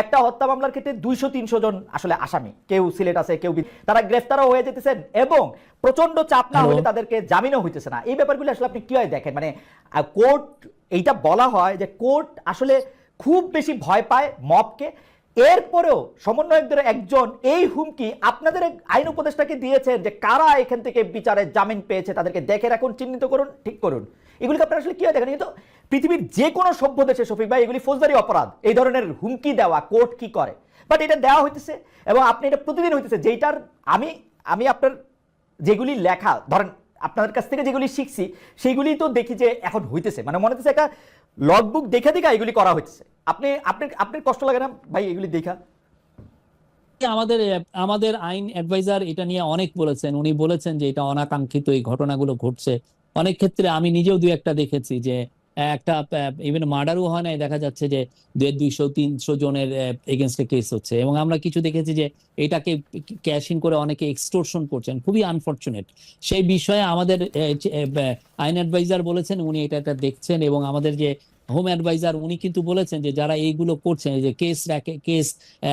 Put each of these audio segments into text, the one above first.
একটা হত্যা মামলার ক্ষেত্রে দুইশো তিনশো জন আসলে আসামি। কেউ সিলেট আছে কেউ তারা গ্রেফতারও হয়ে যেতেছেন এবং প্রচণ্ড চাপ না হলে তাদেরকে জামিনও হইতেছে না। এই ব্যাপারগুলো আসলে আপনি কীভাবে দেখেন? মানে কোর্ট এইটা বলা হয় যে কোর্ট আসলে খুব বেশি ভয় পায় মবকে। এরপরেও সমন্বয়কদের একজন এই হুমকি আপনাদের আইন উপদেষ্টাকে দিয়েছেন যে কারা এখান থেকে বিচারের জামিন পেয়েছে তাদেরকে দেখে রাখুন চিহ্নিত করুন ঠিক করুন। এগুলিকে আপনারা আসলে কীভাবে দেখেন? কিন্তু পৃথিবীর যে কোনো সভ্য দেশে শফিক ভাই, এগুলি ফৌজদারি অপরাধ। এই ধরনের হুমকি দেওয়া কোর্ট কি করে? বাট এটা দেওয়া হইতেছে এবং আপনি এটা প্রতিদিন হইতেছে। যেটার আমি আমি আপনার যেগুলি লেখা, ধরেন আপনাদের কাছ থেকে যেগুলি শিখছি, সেগুলি তো দেখি যে এখন হইতেছে। মানে মনে হচ্ছে একটা লগবুক দেখে দেখে এগুলি করা হইতেছে। আপনি আপনি আপনার কষ্ট লাগে না ভাই এগুলি দেখা? আমাদের আমাদের আইন অ্যাডভাইজার এটা নিয়ে অনেক বলেছেন। উনি বলেছেন যে এটা অনাকাঙ্ক্ষিত এই ঘটনাগুলো ঘটছে। অনেক ক্ষেত্রে আমি নিজেও দুই একটা দেখেছি যে একটা ইভেন মার্ডারও হয় নাই, দেখা যাচ্ছে যে দেড় দুইশো, তিনশো জনের এগেনস্টে কেস হচ্ছে। এবং আমরা কিছু দেখেছি যে এটাকে ক্যাশ ইন করে অনেকে এক্সটোরশন করছেন, খুবই আনফর্চুনেট সেই বিষয়ে আমাদের আইন অ্যাডভাইজার বলেছেন, উনি এটা দেখছেন এবং আমাদের যে হোম অ্যাডভাইজার উনি কিন্তু বলেছেন যে যারা এইগুলো করছেন যে কেস রাখে কেস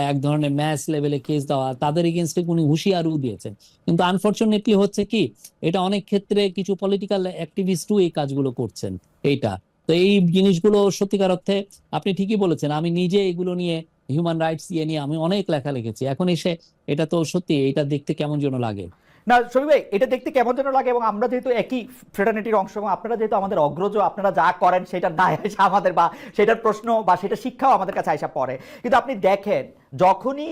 এক ধরনের ম্যাচ লেভেলে কেস দেওয়া, তাদের এগেনস্টে উনি হুঁশিয়ারিও দিয়েছেন। কিন্তু আনফর্চুনেটলি হচ্ছে কি, এটা অনেক ক্ষেত্রে কিছু পলিটিক্যাল অ্যাক্টিভিস্টও এই কাজগুলো করছেন, এইটা। তো এই জিনিসগুলো সত্যিকার অর্থে আপনি ঠিকই বলেছেন, আমি নিজে এগুলো নিয়ে হিউম্যান রাইটস ইয়ে নিয়ে আমি অনেক লেখা লিখেছি। এখন এসে এটা তো সত্যি এটা দেখতে কেমন যেন লাগে। না, শফিক ভাই, এটা দেখতে কেমন যেন লাগে এবং আমরা যেহেতু একই ফ্রেটার্নিটির অংশ এবং আপনারা যেহেতু আমাদের অগ্রজ, আপনারা যা করেন সেটা দায় আসে আমাদের বা সেটার প্রশ্ন বা সেটা শিক্ষাও আমাদের কাছে আসা পড়ে। কিন্তু আপনি দেখেন, যখনই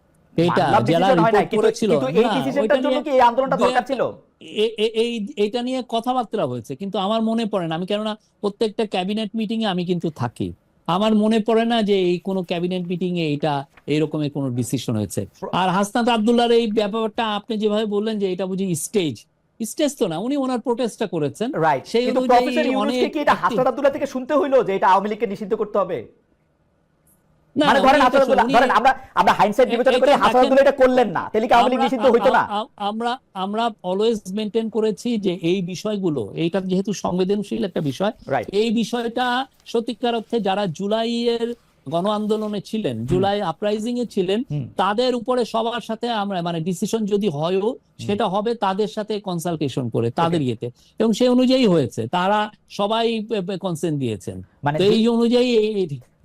এটা মানলাম যারা decision নাই, রিপোর্ট করেছিল। এই না, decisionটার ওইটা জন্য নিয়ে কথাবার্তা হয়েছে কিন্তু আমার মনে পড়ে না। আমি কেননা প্রত্যেকটা ক্যাবিনেট মিটিং এ আমি কিন্তু থাকি। আমার মনে পড়ে না যে এই কোনো ক্যাবিনেট মিটিং এ এটা এইরকমের কোনো ডিসিশন হয়েছে। আর হাসনাত আব্দুল্লাহর এই ব্যাপারটা আপনি যেভাবে বললেন যে এটা বুঝি স্টেজ স্টেজ তো না উনি ওনার প্রোটেস্টটা করেছেন। রাইট সেই অনুযায়ী অনেক এটা হাসনাত আব্দুল্লাহ থেকে শুনতে হইল যে এটা আওয়ামী লীগকে নিষিদ্ধ করতে হবে? মানে ধরেন ধরেন আমরা আমরা হাইন্ডসাইড বিবেচনা করে আব্দুল্লাহ এটা করলেন না তাহলে কি আওয়ামী নিষিদ্ধ হইতো না? আমরা আমরা অলওয়েজ মেনটেন করেছি যে এই বিষয়গুলো এইটা যেহেতু সংবেদনশীল একটা বিষয় এই বিষয়টা সত্যিকার অর্থে যারা জুলাইয়ের গণ আন্দোলনে ছিলেন জুলাই আপরাইজিং এ ছিলেন তাদের উপরে সবার সাথে আমরা মানে ডিসিশন যদি হয়ও সেটা হবে তাদের সাথে কনসালটেশন করে তাদের ইয়েতে। এবং সেই অনুযায়ী হয়েছে তারা সবাই কনসেন্ট দিয়েছেন। মানে তো এই অনুযায়ী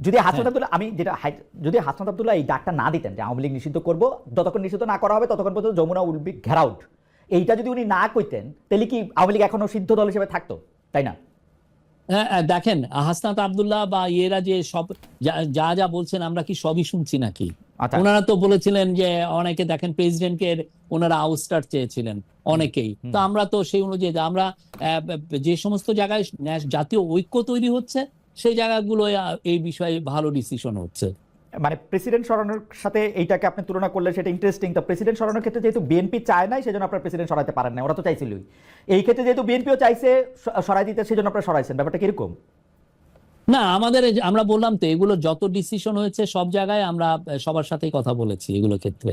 যদি হাসনাত হ্যাঁ। আব্দুল্লাহ আমি যেটা যদি হাসনাত আব্দুল্লাহ এই ডাকটা না দিতেন যে আওয়ামী লীগ নিষিদ্ধ করব যতক্ষণ নিষিদ্ধ না করা হবে ততক্ষণ পর্যন্ত যমুনা উইল বি ঘেরাউট এইটা যদি উনি না কইতেন তাহলে কি আওয়ামী লীগ এখনও সিদ্ধ দল হিসেবে থাকতো? তাই না? হ্যাঁ, হ্যাঁ, দেখেন হাসনাত আব্দুল্লাহ বা ইয়েরা যে সব যা- যা বলছেন আমরা কি সবই শুনছি নাকি? আচ্ছা। ওনারা তো বলেছিলেন যে অনেকে দেখেন প্রেসিডেন্টকে ওনারা আউটস্টার চেয়েছিলেন অনেকেই। তো আমরা তো সেই অনুযায়ী আমরা যে সমস্ত জায়গায় জাতীয় ঐক্য তৈরি হচ্ছে সেই জায়গাগুলো এই বিষয়ে ভালো ডিসিশন হচ্ছে। মানে প্রেসিডেন্ট সরানোর সাথে এইটাকে আপনি তুলনা করলে সেটা ইন্টারেস্টিং তো প্রেসিডেন্ট সরানোর ক্ষেত্রে যেহেতু বিএনপি চায় নাই সেজন্য আপনার প্রেসিডেন্ট সরাতে পারেন না ওরা তো চাইছিলই। এই ক্ষেত্রে যেহেতু বিএনপিও চাইছে সরাই দিতে সেজন্য আপনারা সরাইছেন। ব্যাপারটা কীরকম? না আমাদের আমরা বললাম তো এগুলো যত ডিসিশন হয়েছে সব জায়গায় আমরা সবার সাথেই কথা বলেছি এগুলো ক্ষেত্রে।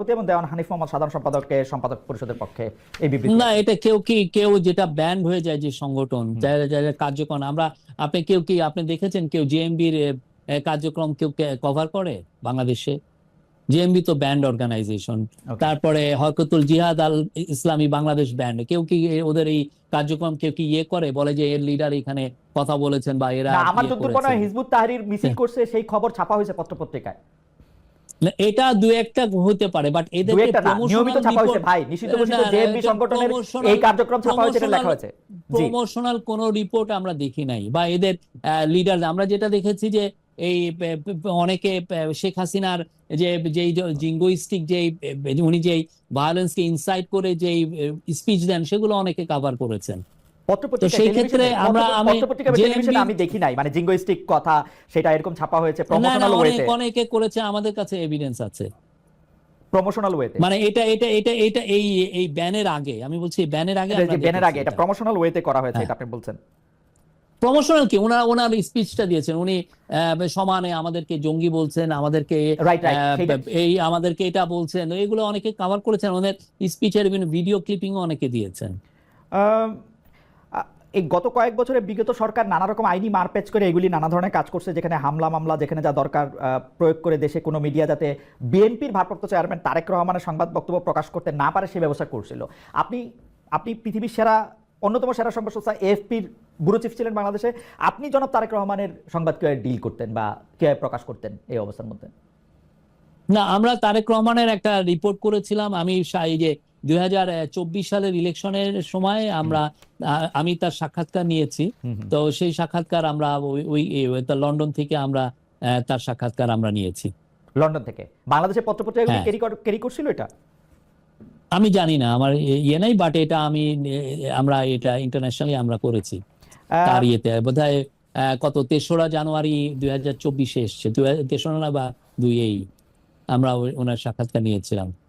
এবং দেওয়ান হানিফ মোহাম্মদ সাধারণ সম্পাদককে সম্পাদক পরিষদের পক্ষে এই বিবৃতি না এটা কেউ কি কেউ যেটা ব্যান্ড হয়ে যায় যে সংগঠন যারা যারা কার্যক্রম আমরা আপনি কেউ কি আপনি দেখেছেন কেউ জেএমবির কার্যক্রম কেউ কভার করে বাংলাদেশে? জেএমবি তো ব্যান্ড অর্গানাইজেশন তারপরে হরকতুল জিহাদ আল ইসলামী বাংলাদেশ ব্যান্ড কেউ কি ওদের এই কার্যক্রম কেউ কি ইয়ে করে? বলে যে এর লিডার এখানে কথা বলেছেন বা এরা আমার ইয়ে যতদূর মনে হয় হিজবুত তাহরির মিছিল হ্যাঁ। করছে সেই খবর ছাপা হয়েছে পত্রপত্রিকায় না, এটা দু একটা হতে পারে বাট না নিয়মিত ছাপা হয়েছে। ভাই নিষিদ্ধ ঘোষিত না, না, জেএমবি সংগঠনের এই কার্যক্রম ছাপা হয়েছে এটা লেখা হয়েছে। প্রমোশনাল কোনো রিপোর্ট আমরা দেখি নাই বা এদের লিডার আমরা যেটা দেখেছি যে এই অনেকে শেখ হাসিনার যে যেই জিঙ্গোইস্টিক যে উনি যেই ভায়োলেন্সকে ইনসাইট করে যেই স্পিচ দেন সেগুলো অনেকে কভার করেছেন। তো সেই ক্ষেত্রে আমরা- আমি আমি দেখি নাই মানে জিঙ্গোইস্টিক কথা সেটা এরকম ছাপা হয়েছে প্রমোশনাল ওয়েতে অনেকে করেছে আমাদের কাছে এভিডেন্স আছে। প্রমোশনাল ওয়েতে মানে এটা এটা এটা এটা এই এই ব্যানের আগে আমি বলছি ব্যানের আগে এটা আমরা ব্যানের আগে এটা প্রমোশনাল ওয়েতে করা হয়েছে হ্যাঁ। এটা আপনি বলছেন। প্রমোশনাল কি? ওনার ওনার স্পিচটা দিয়েছেন। উনি সমানে আমাদেরকে জঙ্গি বলছেন আমাদেরকে এই আমাদেরকে এটা বলছেন। এগুলো অনেকে কভার করেছেন। ওদের স্পিচের বিভিন্ন ভিডিও ক্লিপিংও অনেকে দিয়েছেন। এই গত কয়েক বছরে বিগত সরকার নানা রকম আইনি মারপ্যাচ করে এগুলি নানা ধরনের কাজ করছে, যেখানে হামলা, মামলা, যেখানে যা দরকার প্রয়োগ করে দেশে কোনো মিডিয়া যাতে বিএনপির ভারপ্রাপ্ত চেয়ারম্যান তারেক রহমানের সংবাদ বক্তব্য প্রকাশ করতে না পারে সে ব্যবস্থা করছিল। আপনি আপনি পৃথিবীর সেরা, অন্যতম সেরা সংবাদ সংস্থা এফপির ব্যুরো চিফ ছিলেন বাংলাদেশে, আপনি জনাব তারেক রহমানের সংবাদ কীভাবে ডিল করতেন বা কীভাবে প্রকাশ করতেন এই অবস্থার মধ্যে? না, আমরা তারেক রহমানের একটা রিপোর্ট করেছিলাম, আমি যে দুই হাজার চব্বিশ সালের ইলেকশনের সময় আমরা আমি তার সাক্ষাৎকার নিয়েছি। তো সেই সাক্ষাৎকার আমরা ওই লন্ডন থেকে আমরা তার সাক্ষাৎকার আমরা নিয়েছি। লন্ডন থেকে? বাংলাদেশের পত্রপত্রিকাগুলি হ্যাঁ। ক্যারি করছিল এটা? আমি জানি না আমার ইয়ে নাই বাট এটা আমি আমরা এটা ইন্টারন্যাশনালি আমরা করেছি। তার ইয়েতে বোধহয় আহ, কত তেসরা জানুয়ারি দুই হাজার চব্বিশে এসছে। তেসরা না বা দুই এই আমরা ওনার সাক্ষাৎকার নিয়েছিলাম।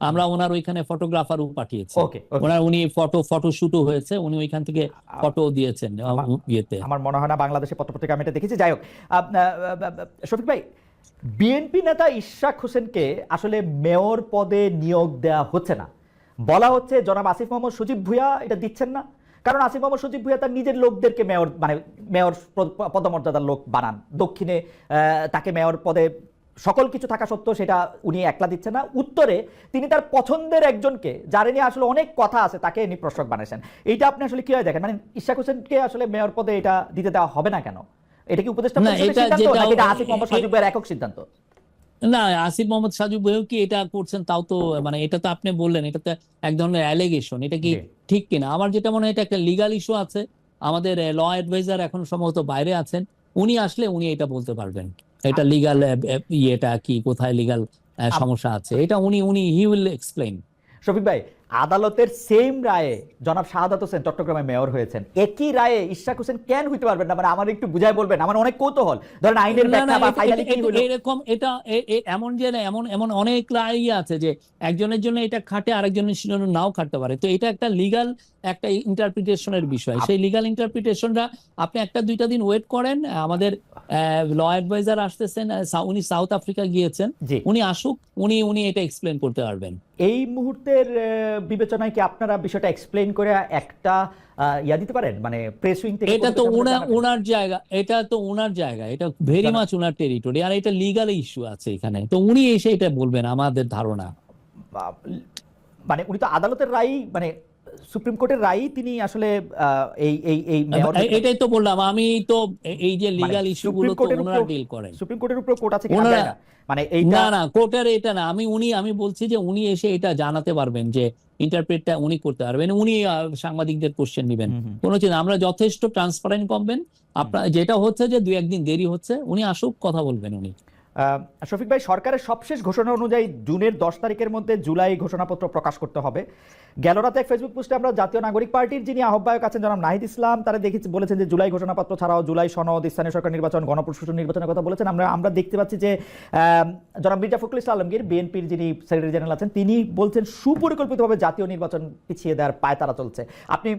আমরা ওনার ওইখানে ফটোগ্রাফারও পাঠিয়েছি। ওনার উনি ফটো ফটো শুটও হয়েছে উনি ওইখান থেকে ফটো দিয়েছেন ইয়েতে। আমার মনে হয় না বাংলাদেশের পত্রপত্রিকা আমি এটা দেখেছি। যাই হোক শফিক ভাই বিএনপি নেতা ইশরাক হোসেনকে আসলে মেয়র পদে নিয়োগ দেওয়া হচ্ছে না। বলা হচ্ছে জনাব আসিফ মোহাম্মদ সজীব ভুয়া এটা দিচ্ছেন না। কারণ আসিফ মোহাম্মদ সজীব ভুয়া তার নিজের লোকদেরকে মেয়র মানে মেয়র পদ- পদমর্যাদার লোক বানান। দক্ষিণে আহ, তাকে মেয়র পদে সকল কিছু থাকা সত্ত্বেও সেটা উনি একলা দিচ্ছেন না। উত্তরে তিনি তার পছন্দের একজনকে যার নিয়ে আসলে অনেক কথা আছে তাকে ইনি প্রশ্রক বানাইছেন এইটা আপনি আসলে কীভাবে দেখেন? মানে ইশাক হোসেনকে আসলে মেয়র পদে এটা দিতে দেওয়া হবে না কেন? এটা কি উপদেষ্টা এটা আসিফ মোহাম্মদ ভাইয়ের একক সিদ্ধান্ত? না আসিফ মোহাম্মদ সাজু বইও কি এটা করছেন তাও তো মানে এটা তো আপনি বললেন এটা তো এক ধরনের অ্যালিগেশন এটা কি। ঠিক কিনা? আমার যেটা মনে হয় এটা একটা লিগাল ইস্যু আছে। আমাদের ল অ্যাডভাইজার এখন সম্ভবত বাইরে আছেন। উনি আসলে উনি এটা বলতে পারবেন। এটা লিগাল ইয়েটা কি কোথায় লিগাল সমস্যা আছে? এটা উনি উনি হি উইল এক্সপ্লেইন শফিক ভাই আদালতের সেম রায়ে জনাব শাহাদাত হোসেন চট্টগ্রামে মেয়র হয়েছেন। একই রায়ে ইশাক হোসেন কেন হইতে পারবেন না? মানে আমার একটু বুঝাই বলবেন আমার অনেক কৌতূহল। ধরেন আইনের ব্যাখ্যা বা ফাইনালি কি হলো এরকম এটা এমন যে না, এমন এমন অনেক রায় আছে যে একজনের জন্য এটা খাটে আরেকজনের জন্য নাও খাটতে পারে। তো এটা একটা লিগাল একটা ইন্টারপ্রিটেশনের বিষয়। সেই লিগাল ইন্টারপ্রিটেশনটা আপনি একটা দুইটা দিন ওয়েট করেন। আমাদের ল অ্যাডভাইজার আসতেছেন উনি সাউথ আফ্রিকা গিয়েছেন। উনি আসুক উনি উনি এটা এক্সপ্লেন করতে পারবেন। এই মুহূর্তের বিবেচনায় কি আপনারা বিষয়টা এক্সপ্লেন করে একটা ইয়া দিতে পারেন? মানে প্রেস উইং থেকে এটা তো ওনার ওনার জায়গা এটা তো ওনার জায়গা এটা ভেরি মাচ ওনার টেরিটরি আর এটা লিগাল ইস্যু আছে এখানে। তো উনি এসে এটা বলবেন আমাদের ধারণা। মানে উনি তো আদালতের রায় মানে সুপ্রিম কোর্টের রায় তিনি আসলে এই এই এই এটাই তো বললাম আমি তো এই যে লিগাল মানে ইস্যু সুপ্রিমগুলো তো ওনারা ডিল করেন। সুপ্রিম কোর্টের উপর কোর্ট আছে কিনা। মানে এইটা না না কোর্টের এটা না। আমি উনি আমি বলছি যে উনি এসে এটা জানাতে পারবেন যে ইন্টারপ্রেটটা উনি করতে পারবেন। উনি সাংবাদিকদের কোশ্চেন নেবেন। কোনো চিন্তা আমরা যথেষ্ট ট্রান্সপারেন্ট করবেন আপনার যেটা হচ্ছে যে দুই একদিন দেরি হচ্ছে উনি আসুক কথা বলবেন উনি। শফিক ভাই, সরকারের সবশেষ ঘোষণা অনুযায়ী জুনের দশ তারিখের মধ্যে জুলাই ঘোষণাপত্র প্রকাশ করতে হবে। গেল রাতে এক ফেসবুক পোস্টে আমরা জাতীয় নাগরিক পার্টির যিনি আহ্বায়ক আছেন জনাব নাহিদ ইসলাম, তারা দেখেছি, বলেছেন যে জুলাই ঘোষণাপত্র ছাড়াও জুলাই সনদ, স্থানীয় সরকার নির্বাচন, গণপ্রশাসন নির্বাচনের কথা বলেছেন। আমরা আমরা দেখতে পাচ্ছি যে জনাব মির্জা ফখরুল ইসলাম আলমগীর, বিএনপির যিনি সেক্রেটারি জেনারেল আছেন, তিনি বলছেন সুপরিকল্পিতভাবে জাতীয় নির্বাচন পিছিয়ে দেওয়ার পায়তারা চলছে। আপনি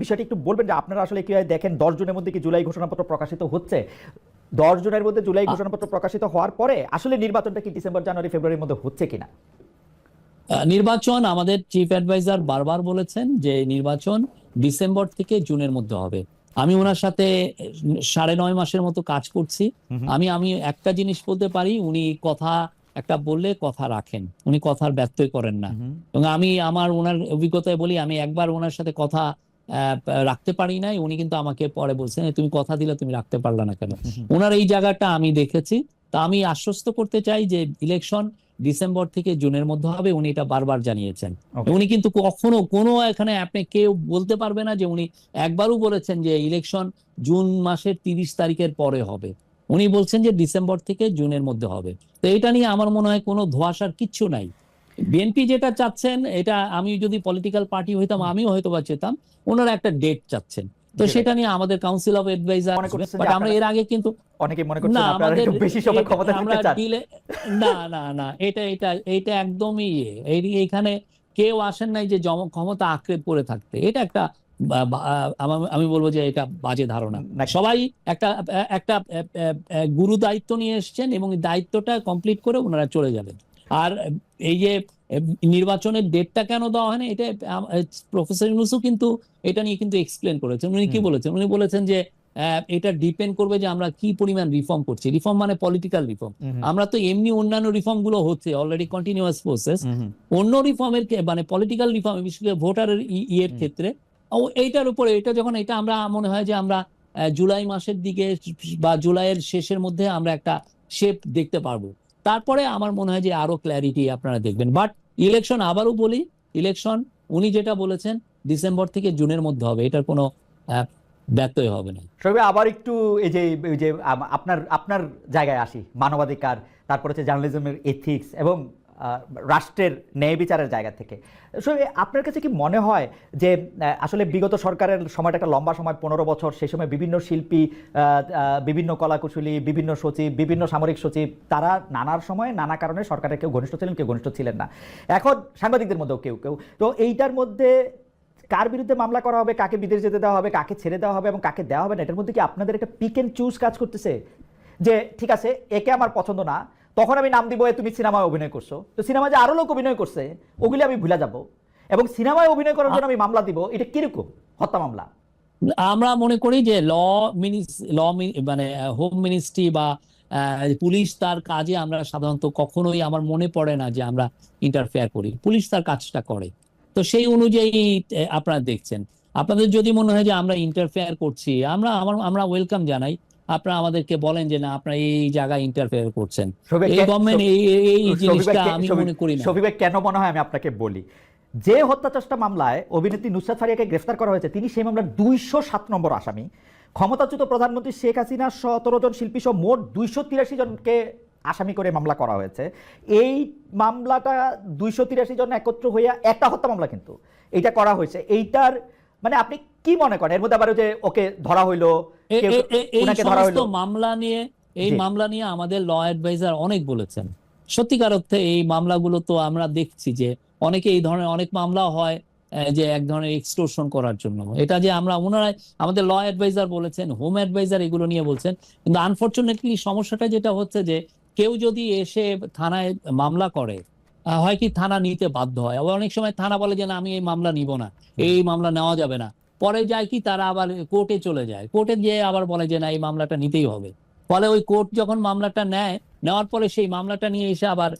বিষয়টি একটু বলবেন যে আপনারা আসলে কীভাবে দেখেন, দশ জুনের মধ্যে কি জুলাই ঘোষণাপত্র প্রকাশিত হচ্ছে? দশ জুনের মধ্যে জুলাই ঘোষণাপত্র প্রকাশিত হওয়ার পরে আসলে নির্বাচনটা কি ডিসেম্বর জানুয়ারি ফেব্রুয়ারির মধ্যে হচ্ছে কিনা? নির্বাচন আমাদের চিফ অ্যাডভাইজার বারবার বলেছেন যে নির্বাচন ডিসেম্বর থেকে জুনের মধ্যে হবে। আমি ওনার সাথে সাড়ে নয় মাসের মতো কাজ করছি। আমি আমি একটা জিনিস বলতে পারি উনি কথা একটা বললে কথা রাখেন। উনি কথার ব্যত্যয় করেন না। এবং আমি আমার ওনার অভিজ্ঞতায় বলি আমি একবার ওনার সাথে কথা রাখতে পারি নাই। উনি কিন্তু আমাকে পরে বলছেন তুমি কথা দিলে তুমি রাখতে পারলে না কেন? ওনার এই জায়গাটা আমি দেখেছি। তা আমি আশ্বস্ত করতে চাই যে ইলেকশন ডিসেম্বর থেকে জুনের মধ্যে হবে। উনি এটা বারবার জানিয়েছেন। উনি কিন্তু কখনো কোনো এখানে আপনি কেউ বলতে পারবে না যে উনি একবারও বলেছেন যে ইলেকশন জুন মাসের তিরিশ তারিখের পরে হবে। উনি বলছেন যে ডিসেম্বর থেকে জুনের মধ্যে হবে। তো এটা নিয়ে আমার মনে হয় কোনো ধোঁয়াশার কিচ্ছু নাই। বিএনপি যেটা চাচ্ছেন এটা আমি যদি পলিটিক্যাল পার্টি হইতাম আমিও হয়তো বা চেতাম। ওনারা একটা ডেট চাচ্ছেন। তো সেটা নিয়ে আমাদের কাউন্সিল অফ অ্যাডভাইজার যে বাট আমরা এর আগে কিন্তু অনেকে মনে করছেন আপনারা একটু বেশি সময় ক্ষমতা থাকতে চান। না না না এটা এটা এটা একদমই ইয়ে। এই এখানে কেউ আসেন নাই যে জম- ক্ষমতা আঁকড়ে পড়ে থাকতে। এটা একটা আমি বলব যে এটা বাজে ধারণা। সবাই একটা একটা গুরু দায়িত্ব নিয়ে এসেছেন এবং দায়িত্বটা কমপ্লিট করে ওনারা চলে যাবেন আর এই যে নির্বাচনের ডেটটা কেন দেওয়া হয় না এটা প্রফেসর ইউনুসও কিন্তু এটা নিয়ে কিন্তু এক্সপ্লেন করেছেন। উনি কি বলেছেন? উনি বলেছেন যে এটা ডিপেন্ড করবে যে আমরা কি পরিমাণ রিফর্ম করছি। রিফর্ম মানে পলিটিক্যাল রিফর্ম। আমরা তো এমনি অন্যান্য রিফর্মগুলো হচ্ছে অলরেডি কন্টিনিউয়াস প্রসেস। অন্য রিফর্মের মানে পলিটিক্যাল রিফর্ম বিশেষ করে ভোটারের ইয়ের ক্ষেত্রে ও এইটার উপরে এটা যখন এটা আমরা মনে হয় যে আমরা জুলাই মাসের দিকে বা জুলাইয়ের শেষের মধ্যে আমরা একটা শেপ দেখতে পারব। তারপরে আমার মনে হয় যে আরও ক্ল্যারিটি আপনারা দেখবেন। বাট ইলেকশন আবারও বলি ইলেকশন উনি যেটা বলেছেন ডিসেম্বর থেকে জুনের মধ্যে হবে। এটার কোনো ব্যত্যয় হবে না। সবে আবার একটু এই যে যে আপনার আপনার জায়গায় আসি, মানবাধিকার, তারপর হচ্ছে জার্নালিজমের এথিক্স এবং রাষ্ট্রের ন্যায় বিচারের জায়গা থেকে। শোয়েব আপনার কাছে কি মনে হয় যে আসলে বিগত সরকারের সময়টা একটা লম্বা সময়, পনেরো বছর সেই সময় বিভিন্ন শিল্পী বিভিন্ন কলাকুশলী, বিভিন্ন সচিব, বিভিন্ন সামরিক সচিব, তারা নানার সময়, নানা কারণে সরকারের কেউ ঘনিষ্ঠ ছিলেন, কেউ ঘনিষ্ঠ ছিলেন না। এখন সাংবাদিকদের মধ্যেও কেউ কেউ। তো এইটার মধ্যে কার বিরুদ্ধে মামলা করা হবে, কাকে বিদেশ যেতে দেওয়া হবে, কাকে ছেড়ে দেওয়া হবে এবং কাকে দেওয়া হবে না, এটার মধ্যে কি আপনাদের একটা পিক এন্ড চুজ কাজ করতেছে? যে, ঠিক আছে, একে আমার পছন্দ না তখন আমি নাম দিব তুমি সিনেমায় অভিনয় করছ। তো সিনেমায় যে আরও লোক অভিনয় করছে, ওগুলি আমি ভুলে যাব। এবং সিনেমায় অভিনয় করার জন্য আমি মামলা দিব, এটা কীরকম? হত্যা মামলা। আমরা মনে করি যে ল মিনিস, ল মানে হোম মিনিস্ট্রি বা পুলিশ তার কাজে আমরা সাধারণত কখনোই আমার মনে পড়ে না যে আমরা ইন্টারফেয়ার করি। পুলিশ তার কাজটা করে। তো সেই অনুযায়ী আপনারা দেখছেন। আপনাদের যদি মনে হয় যে আমরা ইন্টারফেয়ার করছি, আমরা, আমার, আমরা ওয়েলকাম জানাই। আপনারা আমাদেরকে বলেন যে না আপনারা এই জায়গায় ইন্টারফেয়ার করছেন। এই গভর্নমেন্ট এই জিনিসটা আমি মনে করি না। শফিক কেন মনে হয় আমি আপনাকে বলি? যে হত্যা চেষ্টা মামলায় অভিনেত্রী নুসরাত ফারিয়াকে গ্রেফতার করা হয়েছে তিনি সেই মামলার দুইশো সাত নম্বর আসামি। ক্ষমতাচ্যুত প্রধানমন্ত্রী শেখ হাসিনা সতেরো জন শিল্পী সহ মোট দুইশো তিরাশি জনকে আসামি করে মামলা করা হয়েছে। এই মামলাটা দুইশো তিরাশি জন একত্র হইয়া একটা হত্যা মামলা কিন্তু। এইটা করা হয়েছে। এইটার মানে আপনি কি মনে করেন? এর মধ্যে আবার যে ওকে ধরা হইল এই সমস্ত মামলা নিয়ে এই মামলা নিয়ে আমাদের ল অ্যাডভাইজার অনেক বলেছেন। সত্যিকার অর্থে এই মামলাগুলো তো আমরা দেখছি যে অনেকে এই ধরনের অনেক মামলা হয় যে এক ধরনের এক্সটোরশন করার জন্য। এটা যে আমরা ওনারা আমাদের ল অ্যাডভাইজার বলেছেন হোম অ্যাডভাইজার এগুলো নিয়ে বলছেন কিন্তু আনফরচুনেটলি সমস্যাটা যেটা হচ্ছে যে কেউ যদি এসে থানায় মামলা করে হয় কি থানা নিতে বাধ্য হয়? আবার অনেক সময় থানা বলে যে না আমি এই মামলা নিব না এই মামলা নেওয়া যাবে না। পরে যায় কি, তারা আবার কোর্টে চলে যায়। কোর্টে গিয়ে আবার বলে যে, না, এই মামলাটা নিতেই হবে। ফলে ওই কোর্ট যখন মামলাটা নেয়, নেওয়ার পরে সেই মামলাটা নিয়ে এসে আবার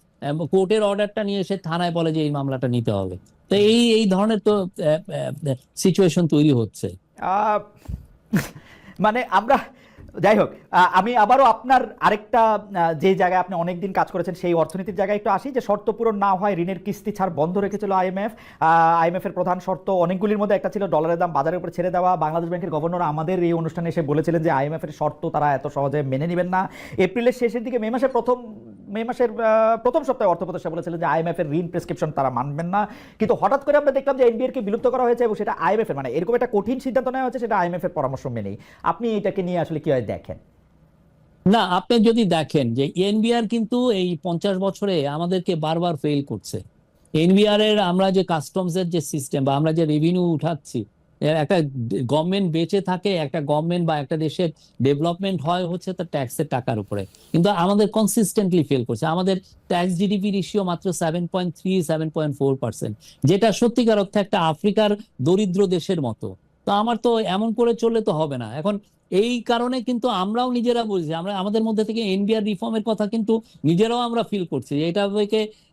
কোর্টের অর্ডারটা নিয়ে এসে থানায় বলে যে, এই মামলাটা নিতে হবে। তো এই এই ধরনের তো সিচুয়েশন তৈরি হচ্ছে। মানে আমরা যাই হোক আমি আবারও আপনার আরেকটা যে জায়গায় আপনি অনেকদিন কাজ করেছেন সেই অর্থনীতির জায়গায় একটু আসি, যে শর্ত পূরণ না হয় ঋণের কিস্তি ছাড় বন্ধ রেখেছিল আইএমএফ আইএমএফ এর প্রধান শর্ত অনেকগুলির মধ্যে একটা ছিল ডলারের দাম বাজারের উপর ছেড়ে দেওয়া। বাংলাদেশ ব্যাংকের গভর্নর আমাদের এই অনুষ্ঠানে এসে বলেছিলেন যে আইএমএফ এর শর্ত তারা এত সহজে মেনে নেবেন না। এপ্রিলের শেষের দিকে মে মাসে প্রথম মে মাসের প্রথম সপ্তাহে অর্থপ্রদেশে বলেছিলেন যে আইএমএফ এর ঋণ প্রেসক্রিপশন তারা মানবেন না। কিন্তু হঠাৎ করে আমরা দেখলাম যে এনবিআর কে বিলুপ্ত করা হয়েছে এবং সেটা আইএমএফ এর মানে এরকম একটা কঠিন সিদ্ধান্ত নেওয়া হয়েছে, সেটা আইএমএফ এর পরামর্শ মেনেই। আপনি এটাকে নিয়ে আসলে কীভাবে দেখেন? না, আপনি যদি দেখেন যে এনবিআর কিন্তু এই পঞ্চাশ বছরে আমাদেরকে বারবার ফেল করছে। এনবিআর এর আমরা যে কাস্টমস এর যে সিস্টেম বা আমরা যে রেভিনিউ উঠাচ্ছি একটা গভর্নমেন্ট বেঁচে থাকে, একটা গভর্নমেন্ট বা একটা দেশের ডেভেলপমেন্ট হয় হচ্ছে তার ট্যাক্সের টাকার উপরে। কিন্তু আমাদের কনসিস্টেন্টলি ফেল করছে। আমাদের ট্যাক্স জিডিপি রেশিও মাত্র seven point three seven point four percent যেটা সত্যিকার অর্থে একটা আফ্রিকার দরিদ্র দেশের মতো। তো আমার তো এমন করে চললে তো হবে না। এখন এই কারণে কিন্তু আমরাও নিজেরা বুঝছি আমরা আমাদের মধ্যে থেকে এনবিআর রিফর্মের কথা কিন্তু নিজেরাও আমরা ফিল করছি এটা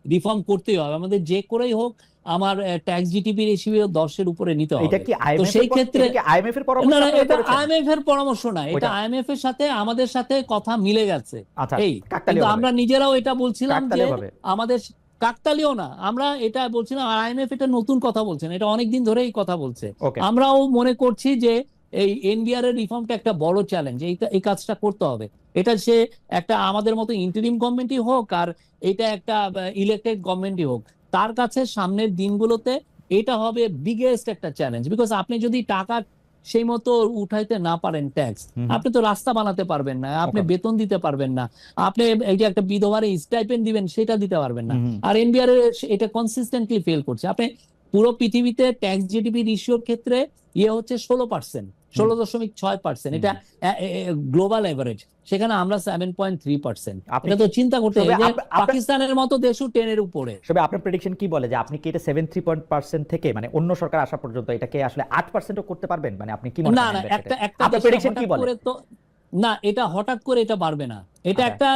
রিফর্ম করতেই হবে। আমাদের যে করেই হোক আমার ট্যাক্স জিটিপি রেশিও দশের উপরে নিতে হবে। এটা কি আইএমএফ সেই ক্ষেত্রে- আইএমএফ এর পরামর্শ না না এটা? আইএমএফ এর পরামর্শ না এটা আইএমএফ এর সাথে আমাদের সাথে কথা মিলে গেছে। আচ্ছা এই কিন্তু আমরা নিজেরাও এটা বলছিলাম যে আমাদের কাকতালিও না। আমরা এটা বলছিলাম আর আইএমএফ এটা নতুন কথা বলছেন এটা অনেকদিন ধরেই কথা বলছে। আমরাও মনে করছি যে এই এনবিআর এর রিফর্মটা একটা বড় চ্যালেঞ্জ এই এই কাজটা করতে হবে। এটা সে একটা আমাদের মতো ইন্টারিম গভর্নমেন্টই হোক আর এটা একটা ইলেক্টেড গভর্নমেন্টই হোক তার কাছে সামনের দিনগুলোতে এটা হবে বিগেস্ট একটা চ্যালেঞ্জ বিকজ আপনি যদি টাকা সেই মতো উঠাইতে না পারেন ট্যাক্স আপনি তো রাস্তা বানাতে পারবেন না আপনি বেতন দিতে পারবেন না। আপনি এই যে একটা বিধবার স্টাইপেন্ড দিবেন সেটা দিতে পারবেন না। আর এনবিআর এটা কনসিস্টেন্টলি ফেল করছে। আপনি পুরো পৃথিবীতে ট্যাক্স জিডিপি রিসিওর ক্ষেত্রে ইয়ে হচ্ছে ষোলো পার্সেন্ট ষোলো দশমিক ছয় পার্সেন্ট এটা গ্লোবাল এভারেজ সেখানে আমরা সেভেন পয়েন্ট থ্রি পার্সেন্ট এটা তো চিন্তা করতে হবে পাকিস্তানের মতো দেশও টেনের উপরে। তবে আপনার প্রেডিকশন কি বলে যে আপনি কি এটা সেভেন থ্রি পয়েন্ট পার্সেন্ট থেকে মানে অন্য সরকার আসা পর্যন্ত এটাকে আসলে আট পার্সেন্টও করতে পারবেন? মানে আপনি কি মনে না না একটা একটা প্রেডিকশন কি বলে? তো না এটা হঠাৎ করে এটা পারবে না। এটা আচ্ছা। একটা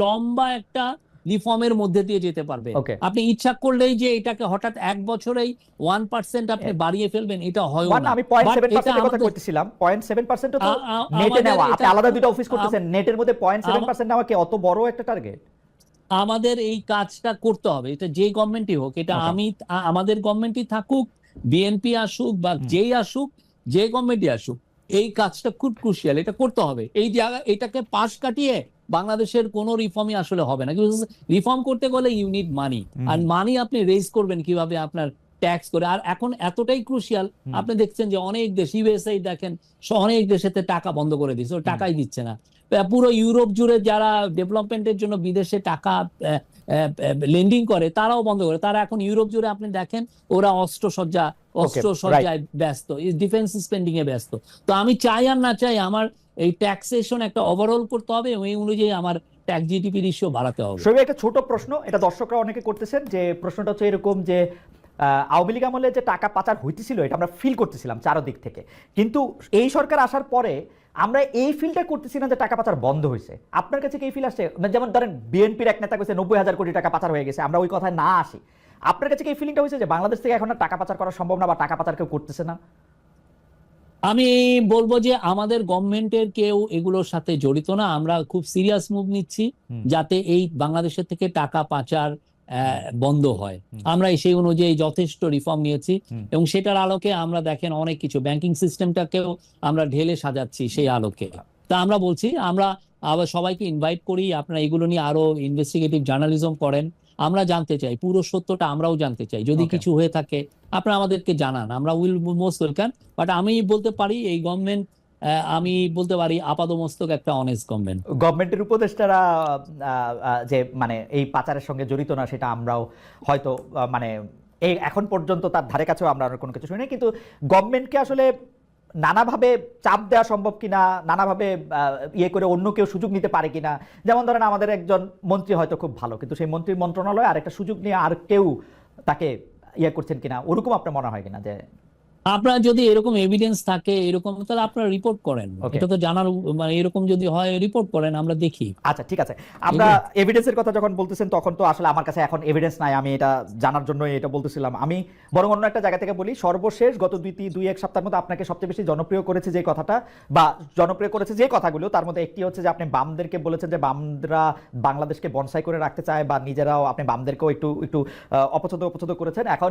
লম্বা একটা রিফর্মের মধ্যে দিয়ে যেতে পারবে আপনি ইচ্ছা করলেই যে এটাকে হঠাৎ এক বছরেই ওয়ান পার্সেন্ট আপনি বাড়িয়ে ফেলবেন এটা হয় না। আমি পয়েন্ট সেভেন পার্সেন্টের কথা আমাদের- করতেছিলাম পয়েন্ট সেভেন পার্সেন্টও তো নেটে নেওয়া। আপনি আলাদা দুটো অফিস করতেছেন নেটের মধ্যে পয়েন্ট সেভেন পার্সেন্ট নেওয়া কি অত বড় একটা টার্গেট আমাদের এই কাজটা করতে হবে এটা যে গভর্নমেন্টই হোক এটা আমি আমাদের গভর্নমেন্টই থাকুক বিএনপি আসুক বা যেই আসুক যে গভর্নমেন্টই আসুক এই কাজটা খুব ক্রুশিয়াল এটা করতে হবে। এই জায়গা এটাকে পাশ কাটিয়ে বাংলাদেশের কোনো রিফর্মই আসলে হবে না। রিফর্ম করতে গেলে ইউনিট মানি আর মানি আপনি রেজ করবেন কীভাবে আপনার ট্যাক্স করে। আর এখন এতটাই ক্রুশিয়াল আপনি দেখছেন যে অনেক দেশ ইউএসএ দেখেন অনেক দেশেতে টাকা বন্ধ করে দিচ্ছে টাকাই দিচ্ছে না। পুরো ইউরোপ জুড়ে যারা ডেভেলপমেন্টের জন্য বিদেশে টাকা লেন্ডিং করে তারাও বন্ধ করে। তারা এখন ইউরোপ জুড়ে আপনি দেখেন ওরা অস্ত্র সজ্জা অস্ত্র right. সজ্জায় ব্যস্ত ডিফেন্স স্পেন্ডিং এ ব্যস্ত। তো আমি চাই আর না চাই আমার এই ট্যাক্সেশন একটা ওভারঅল করতে হবে এবং এই অনুযায়ী আমার ট্যাক্স জিডিপি রেশিও বাড়াতে হবে। শোভে একটা ছোট প্রশ্ন, এটা দর্শকরা অনেকে করতেছেন যে প্রশ্নটা হচ্ছে এরকম যে আওয়ামী লীগ আমলে যে টাকা পাচার হইতেছিল, এটা আমরা ফিল করতেছিলাম চারদিক থেকে। কিন্তু এই সরকার আসার পরে আমরা এই ফিলটা করতেছি না যে টাকা পাচার বন্ধ হয়েছে আপনার কাছে কি এই ফিল আসছে? মানে যেমন ধরেন বিএনপির এক নেতা কইছে, নব্বই হাজার কোটি টাকা পাচার হয়ে গেছে, আমরা ওই কথায় না আসি। আপনার কাছে কি এই ফিলিংটা হয়েছে যে বাংলাদেশ থেকে এখন টাকা পাচার করা সম্ভব না বা টাকা পাচার কেউ করতেছে না? আমি বলব যে আমাদের গভর্নমেন্টের কেউ এগুলোর সাথে জড়িত না। আমরা খুব সিরিয়াস মুভ নিচ্ছি যাতে এই বাংলাদেশের থেকে টাকা পাচার বন্ধ হয়। আমরা সেই অনুযায়ী যথেষ্ট রিফর্ম নিয়েছি এবং সেটার আলোকে আমরা দেখেন অনেক কিছু। ব্যাংকিং সিস্টেমটাকেও আমরা ঢেলে সাজাচ্ছি সেই আলোকে। তা আমরা বলছি আমরা আবার সবাইকে ইনভাইট করি আপনারা এগুলো নিয়ে আরও ইনভেস্টিগেটিভ জার্নালিজম করেন। আমরা জানতে চাই পুরো সত্যটা আমরাও জানতে চাই। যদি কিছু হয়ে থাকে আপনারা আমাদেরকে জানান আমরা উইল মোস্ট ওয়েলকাম বাট আমি বলতে পারি এই গভর্নমেন্ট আমি বলতে পারি আপাদমস্তক একটা অনেস্ট গভর্নমেন্ট গভর্নমেন্টের উপদেষ্টারা যে মানে এই পাচারের সঙ্গে জড়িত না সেটা আমরাও হয়তো মানে এই এখন পর্যন্ত তার ধারে কাছেও আমরা কোনো কিছু শুনি কিন্তু গভর্নমেন্টকে আসলে নানাভাবে চাপ দেওয়া সম্ভব কিনা, নানাভাবে ইয়ে করে অন্য কেউ সুযোগ নিতে পারে কিনা। যেমন ধরেন আমাদের একজন মন্ত্রী হয়তো খুব ভালো, কিন্তু সেই মন্ত্রী মন্ত্রণালয় আর একটা সুযোগ নিয়ে আর কেউ তাকে ইয়ে করছেন কিনা, ওরকম আপনার মনে হয় কিনা যে আপনার যদি এরকম এভিডেন্স থাকে এরকম তাহলে আপনারা রিপোর্ট করেন। এটা তো জানার মানে এরকম যদি হয় রিপোর্ট করেন আমরা দেখি। আচ্ছা ঠিক আছে। আমরা এভিডেন্সের কথা যখন বলতেছেন তখন তো আসলে আমার কাছে এখন এভিডেন্স নাই আমি এটা জানার জন্য এটা বলতেছিলাম। আমি বরং অন্য একটা জায়গা থেকে বলি সর্বশেষ গত দুই তিন- দুই এক সপ্তাহের মধ্যে আপনাকে সবচেয়ে বেশি জনপ্রিয় করেছে যে কথাটা বা জনপ্রিয় করেছে যে কথাগুলো তার মধ্যে একটি হচ্ছে যে আপনি বামদেরকে বলেছেন যে বামরা বাংলাদেশকে বনসাই করে রাখতে চায় বা নিজেরাও আপনি বামদেরকেও একটু একটু অপছন্দ অপছন্দ করেছেন। এখন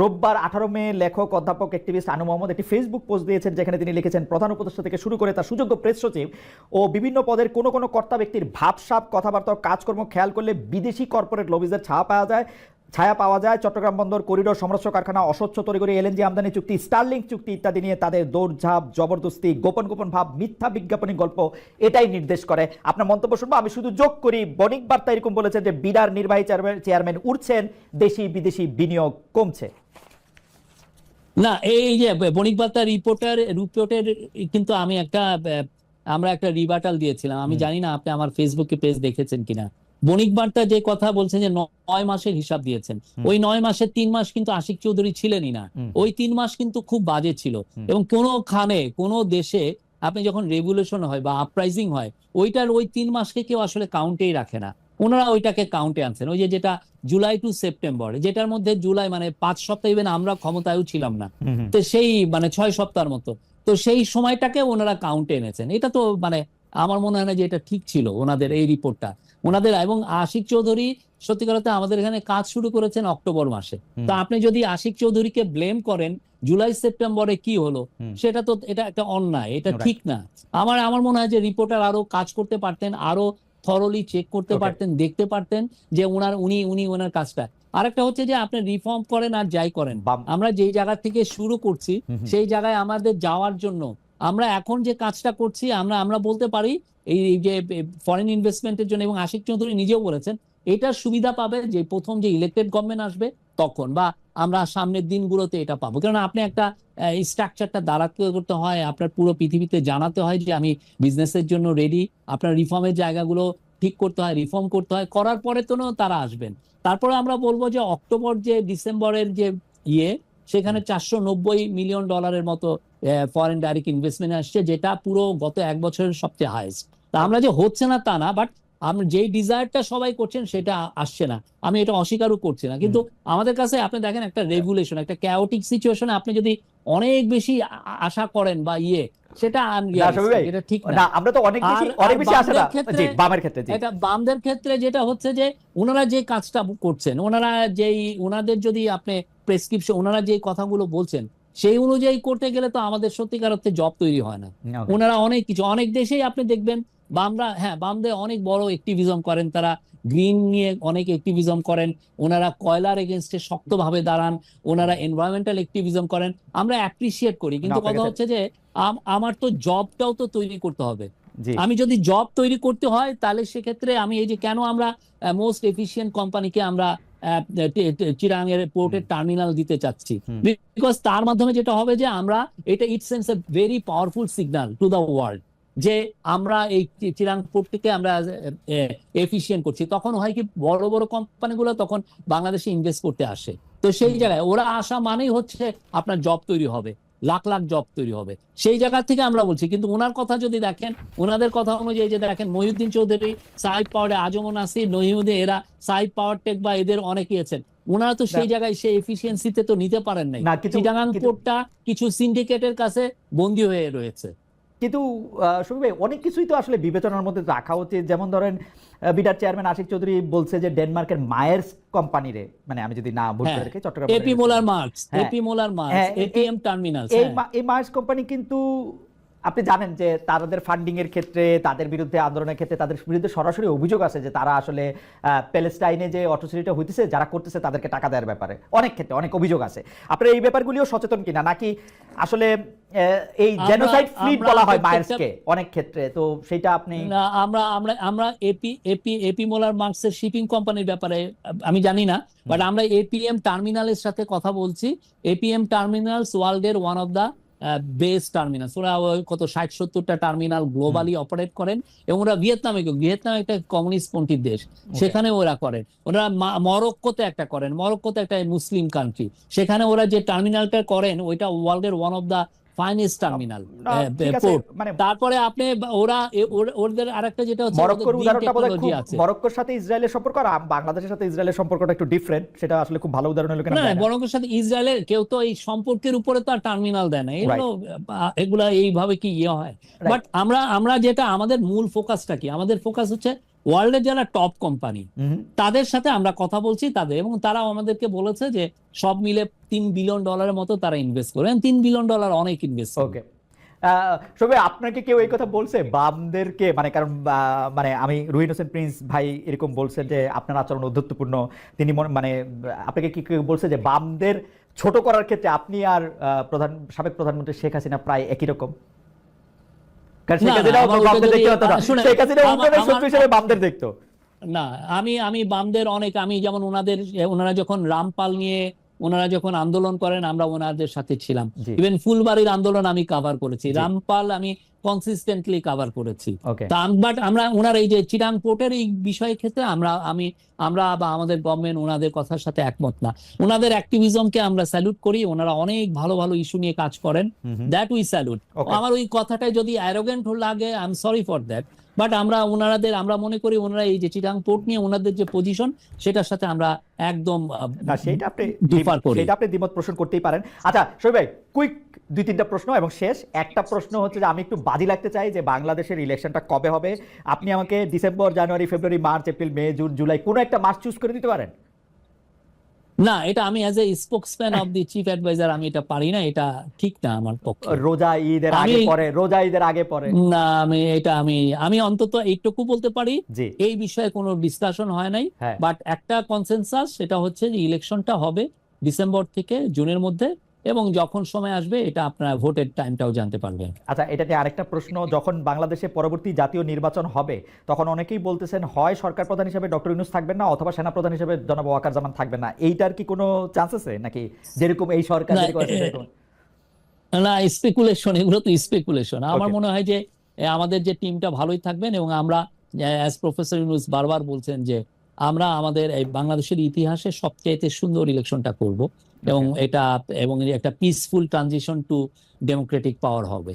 রোববার আঠারো মে লেখক, অধ্যাপক অ্যাক্টিভিস্ট আনু মোহাম্মদ একটি ফেসবুক পোস্ট দিয়েছেন যেখানে তিনি লিখেছেন, প্রধান উপদেষ্টা থেকে শুরু করে তার সুযোগ্য প্রেস সচিব ও বিভিন্ন পদের কোনো কোনো কর্তা ব্যক্তির ভাবসাব, কথাবার্তা, কাজকর্ম খেয়াল করলে বিদেশি কর্পোরেট লবিজের ছায়া পাওয়া যায়, ছায়া পাওয়া যায়। চট্টগ্রাম বন্দর, করিডোর সমরস্য কারখানা, অস্বচ্ছ তরিগরি এলএনজি আমদানি চুক্তি স্টার্লিং চুক্তি ইত্যাদি নিয়ে তাদের দৌড়ঝাঁপ, জবরদস্তি, গোপন গোপন ভাব, মিথ্যা বিজ্ঞাপনী গল্প এটাই নির্দেশ করে। আপনার মন্তব্য শুনব, আমি শুধু যোগ করি। বণিক বার্তা এরকম বলেছে যে, বিডার নির্বাহী চেয়ারম্যান চেয়ারম্যান উঠছেন দেশি বিদেশি বিনিয়োগ কমছে। না এই যে বণিক বার্তা রিপোর্টার রিপোর্টের কিন্তু আমি একটা আমরা একটা রিবাটাল দিয়েছিলাম। আমি। জানি না আপনি আমার ফেসবুকে পেজ দেখেছেন কিনা। বণিক বার্তা যে কথা বলছেন যে নয় মাসের হিসাব দিয়েছেন। ওই নয় মাসের তিন মাস কিন্তু আশিক চৌধুরী ছিলেনই না। ওই তিন মাস কিন্তু খুব বাজে ছিল। এবং এবং কোনোখানে কোনো দেশে আপনি যখন রেগুলেশন হয় বা আপরাইজিং হয় ওইটার ওই তিন মাসকে কেউ আসলে কাউন্টেই রাখে না। ওনারা ওইটাকে কাউন্টে আনছেন। ওই যে যেটা জুলাই টু সেপ্টেম্বর যেটার মধ্যে জুলাই মানে পাঁচ সপ্তাহ ইভেন আমরা ক্ষমতায়ও ছিলাম না। তো সেই মানে ছয় সপ্তাহের মতো। তো সেই সময়টাকে ওনারা কাউন্টে এনেছেন। এটা তো মানে আমার মনে হয় না যে এটা ঠিক ছিল ওনাদের এই রিপোর্টটা ওনাদের এবং আশিক চৌধুরী সত্যিকার অর্থে আমাদের এখানে কাজ শুরু করেছেন অক্টোবর মাসে। তো আপনি যদি আশিক চৌধুরীকে ব্লেম করেন জুলাই সেপ্টেম্বরে কি হলো? সেটা তো এটা একটা অন্যায় এটা ঠিক না। আমার আমার মনে হয় যে রিপোর্টার আরও কাজ করতে পারতেন আরও থরলি চেক করতে পারতেন দেখতে পারতেন যে ওনার উনি উনি ওনার কাজটা। আরেকটা হচ্ছে যে আপনি রিফর্ম করেন আর যাই করেন। আমরা যেই জায়গা থেকে শুরু করছি। সেই জায়গায় আমাদের যাওয়ার জন্য আমরা এখন যে কাজটা করছি আমরা আমরা বলতে পারি এই যে ফরেন ইনভেস্টমেন্টের জন্য এবং আশিক চৌধুরী নিজেও বলেছেন এটার সুবিধা পাবে যে প্রথম যে ইলেক্টেড গভর্নমেন্ট আসবে তখন বা আমরা সামনের দিনগুলোতে এটা পাবো। কারণ আপনি একটা স্ট্রাকচারটা দাঁড়াতে করতে হয়, আপনার পুরো পৃথিবীতে জানাতে হয় যে আমি বিজনেসের জন্য রেডি আপনার রিফর্মের জায়গাগুলো ঠিক করতে হয় রিফর্ম করতে হয়, করার পরে তো তারা আসবেন। তারপরে আমরা বলব যে অক্টোবর যে ডিসেম্বরের যে ইয়ে সেখানে চারশো নব্বই মিলিয়ন ডলারের মতো ফরেন ডাইরেক্ট ইনভেস্টমেন্ট আসছে, যেটা পুরো গত এক বছরের সবচেয়ে হাইস্ট তা আমরা যে হচ্ছে না তা না বাট আমরা যেই ডিজায়ারটা সবাই করছেন সেটা আসছে না। আমি এটা অস্বীকারও করছি না। কিন্তু আমাদের কাছে আপনি দেখেন একটা রেগুলেশন একটা ক্যাওটিক সিচুয়েশনে আপনি যদি অনেক বেশি আশা করেন বা ইয়ে সেটা এটা ঠিক না। আমরা তো অনেক বেশি অনেক বেশি আশা না। বামদের ক্ষেত্রে- জি বামের ক্ষেত্রে এটা বামদের ক্ষেত্রে যেটা হচ্ছে যে ওনারা যে কাজটা করছেন ওনারা যেই ওনাদের যদি আপনি প্রেসক্রিপশন ওনারা যে কথাগুলো বলছেন সেই অনুযায়ী করতে গেলে তো আমাদের সত্যিকার অর্থে জব তৈরি হয় না। ওনারা অনেক কিছু অনেক দেশেই আপনি দেখবেন বামরা হ্যাঁ বামদের অনেক বড় অ্যাক্টিভিজম করেন তারা। গ্রিন নিয়ে অনেক অ্যাক্টিভিজম করেন। ওনারা কয়লার এগেনস্টে শক্তভাবে দাঁড়ান। ওনারা এনভায়রনমেন্টাল অ্যাক্টিভিজম করেন। আমরা অ্যাপ্রিসিয়েট করি। কিন্তু কথা হচ্ছে যে আমার তো জবটাও তো তৈরি করতে হবে। আমি যদি জব তৈরি করতে হয় তাহলে সেক্ষেত্রে আমি এই যে কেন আমরা মোস্ট এফিশিয়েন্ট কোম্পানিকে আমরা চিরাঙের পোর্টের টার্মিনাল দিতে চাচ্ছি। বিকজ তার মাধ্যমে যেটা হবে যে আমরা এটা it sense a very powerful signal to the world যে আমরা এই চিরাং পোর্টটিকে আমরা এফিশিয়েন্ট করছি তখন হয় কি বড় বড় কোম্পানিগুলো তখন বাংলাদেশে ইনভেস্ট করতে আসে। তো সেই জায়গায় ওরা আসা মানেই হচ্ছে আপনার জব তৈরি হবে লাখ লাখ জব তৈরি হবে। সেই জায়গা থেকে আমরা বলছি কিন্তু ওনার কথা যদি দেখেন ওনাদের কথা অনুযায়ী যে দেখেন মহিউদ্দিন চৌধুরী সাইড পাওয়ারে আজমন আসি নহিউদ্দিন এরা সাইড পাওয়ার টেক বা এদের অনেকে আছেন ওনারা তো সেই জায়গায় সেই এফিসিয়েন্সিতে তো নিতে পারেন নাই। চিটাগাং পোর্টটা কিছু সিন্ডিকেটের কাছে বন্দী হয়ে রয়েছে। কিন্তু ভাই অনেক কিছুই তো আসলে বিবেচনার মধ্যে রাখা উচিত যেমন ধরেন বিডার চেয়ারম্যান আশিক চৌধুরী বলছে যে ডেনমার্কের মায়ের কোম্পানিরে মানে আমি যদি না ভুল করে হ্যাঁ, রাখি চট্টগ্রাম এপি মোলার মার্কস হ্যাঁ। AP Moller Maersk APM terminal এই মায়ের কোম্পানি কিন্তু আপনি জানেন যে তাদের ফান্ডিং এর ক্ষেত্রে তাদের বিরুদ্ধে আন্দোলনের ক্ষেত্রে তাদের বিরুদ্ধে সরাসরি অভিযোগ আছে যে তারা আসলে প্যালেস্টাইনে যে অটোসিটিটা হইতেছে যারা করতেছে তাদেরকে টাকা দেওয়ার ব্যাপারে। অনেক ক্ষেত্রে অনেক অভিযোগ আছে। আপনারা এই ব্যাপারগুলিও সচেতন কিনা? নাকি আসলে এই জেনোসাইড ফ্লিট বলা হয় মায়ার্সকে অনেক ক্ষেত্রে? তো সেটা আপনি না আমরা আমরা আমরা এপি এপি এপি মোলার মার্কসের শিপিং কোম্পানির ব্যাপারে আমি জানি না বাট আমরা এপিএম টার্মিনালের সাথে কথা বলছি। এপিএম টার্মিনালস ওয়ার্ল্ডের one of the best terminal ওরা কত ষাট সত্তরটা টার্মিনাল গ্লোবালি অপারেট করেন এবং ওরা ভিয়েতনামে ভিয়েতনাম একটা কমিউনিস্ট পন্থীর দেশ। সেখানে ওরা করেন। ওরা মরক্কোতে একটা করেন। মরক্কোতে একটা মুসলিম কান্ট্রি সেখানে ওরা যে টার্মিনালটা করেন ওইটা ওয়ার্ল্ডের one of the terminal port মানে তারপরে আপনি ওরা ওদের আরেকটা যেটা হচ্ছে মরক্কোর উদাহরণটা বোধহয় খুব মরক্কোর সাথে ইসরায়েলের সম্পর্ক আর বাংলাদেশের সাথে ইসরায়েলের সম্পর্কটা একটু ডিফারেন্ট সেটা আসলে খুব ভালো উদাহরণ হলো কেন না। বরং সাথে ইসরায়েলের কেউ তো এই সম্পর্কের উপরে তো আর টার্মিনাল দেয় না। এগুলো এগুলা এইভাবে কি ইয়ে হয়? বাট আমরা আমরা যেটা আমাদের মূল ফোকাসটা কি? আমাদের ফোকাস হচ্ছে ওয়ার্ল্ডের যারা টপ কোম্পানি তাদের সাথে আমরা কথা বলছি তাদের এবং তারাও আমাদেরকে বলেছে যে সব মিলে তিন বিলিয়ন ডলারের মতো তারা ইনভেস্ট করবেন তিন বিলিয়ন ডলার অনেক ইনভেস্ট ওকে সবে আপনাকে কেউ এই কথা বলছে? বামদেরকে মানে কারণ মানে আমি রুহিন হোসেন প্রিন্স ভাই এরকম বলছেন যে আপনার আচরণ অধ্যত্বপূর্ণ তিনি মনে- আপনাকে কি কেউ বলছে যে বামদের ছোট করার ক্ষেত্রে আপনি আর প্রধান সাবেক প্রধানমন্ত্রী শেখ হাসিনা প্রায় একই রকম? কারণ শেখ না, না, হাসিনাও আমার তো ওটা বামদের দেখতে হতো না শেখ হাসিনা আমার- শত্রু হিসেবে বামদের দেখতো। না আমি আমি বামদের অনেক আমি যেমন ওনাদের ওনারা যখন রামপাল নিয়ে ওনারা যখন আন্দোলন করেন আমরা ওনাদের সাথে ছিলাম। ইভেন ফুলবাড়ির আন্দোলন আমি কভার করেছি। রামপাল আমি কনসিস্টেন্টলি কভার করেছি। বাট আমরা ওনার এই যে চিটাং পোর্টের এই বিষয় ক্ষেত্রে আমরা আমি আমরা বা আমাদের গভর্নমেন্ট ওনাদের কথার সাথে একমত না। ওনাদের অ্যাক্টিভিজমকে আমরা স্যালুট করি। ওনারা অনেক ভালো ভালো ইস্যু নিয়ে কাজ করেন। দ্যাট উই স্যালুট আমার ওই কথাটাই যদি অ্যারোগেন্ট লাগে I am sorry for that but আমরা ওনারাদের আমরা মনে করি ওনারা এই যে চিটাং পোর্ট নিয়ে ওনাদের যে পজিশন সেটার সাথে আমরা একদম না সেটা আপনি ডিফার করি। সেটা আপনি দ্বিমত পোষণ করতেই পারেন। আচ্ছা শৈব ভাই কুইক দুই তিনটা প্রশ্ন এবং শেষ। একটা প্রশ্ন হচ্ছে যে আমি একটু বাজি লাগতে চাই যে বাংলাদেশের ইলেকশনটা কবে হবে? আপনি আমাকে December January February March April May June July কোনো একটা মাস চুজ করে দিতে পারেন? না এটা আমি as a spokesman of the chief adviser আমি এটা পারি না এটা ঠিক না আমার পক্ষে। রোজা ঈদের আগে পরে রোজা ঈদের আগে পরে। না আমি এটা আমি আমি অন্তত এইটুকু বলতে পারি এই বিষয়ে কোনো ডিসকাশন হয় নাই হ্যাঁ। বাট একটা কনসেনসাস সেটা হচ্ছে যে ইলেকশনটা হবে ডিসেম্বর থেকে জুনের মধ্যে। এবং যখন সময় আসবে এটা আপনারা ভোটের টাইমটাও জানতে পারবেন। আচ্ছা এটাতে আরেকটা প্রশ্ন যখন বাংলাদেশে পরবর্তী জাতীয় নির্বাচন হবে তখন অনেকেই বলতেছেন হয় সরকার প্রধান হিসেবে ডক্টর ইউনুস থাকবেন না অথবা সেনা প্রধান হিসেবে জনাব ওয়াকার জামান থাকবেন না? এইটার কি কোনো চান্স আছে? নাকি যেরকম এই সরকার না, স্পেকুলেশন এগুলো তো স্পেকুলেশন আমার মনে হয় যে আমাদের যে টিমটা ভালোই থাকবেন এবং আমরা অ্যাজ প্রফেসর ইউনুস বারবার বলছেন যে আমরা আমাদের এই বাংলাদেশের ইতিহাসে সবচাইতে সুন্দর ইলেকশনটা করব। এবং এটা এবং একটা peaceful transition to democratic power হবে।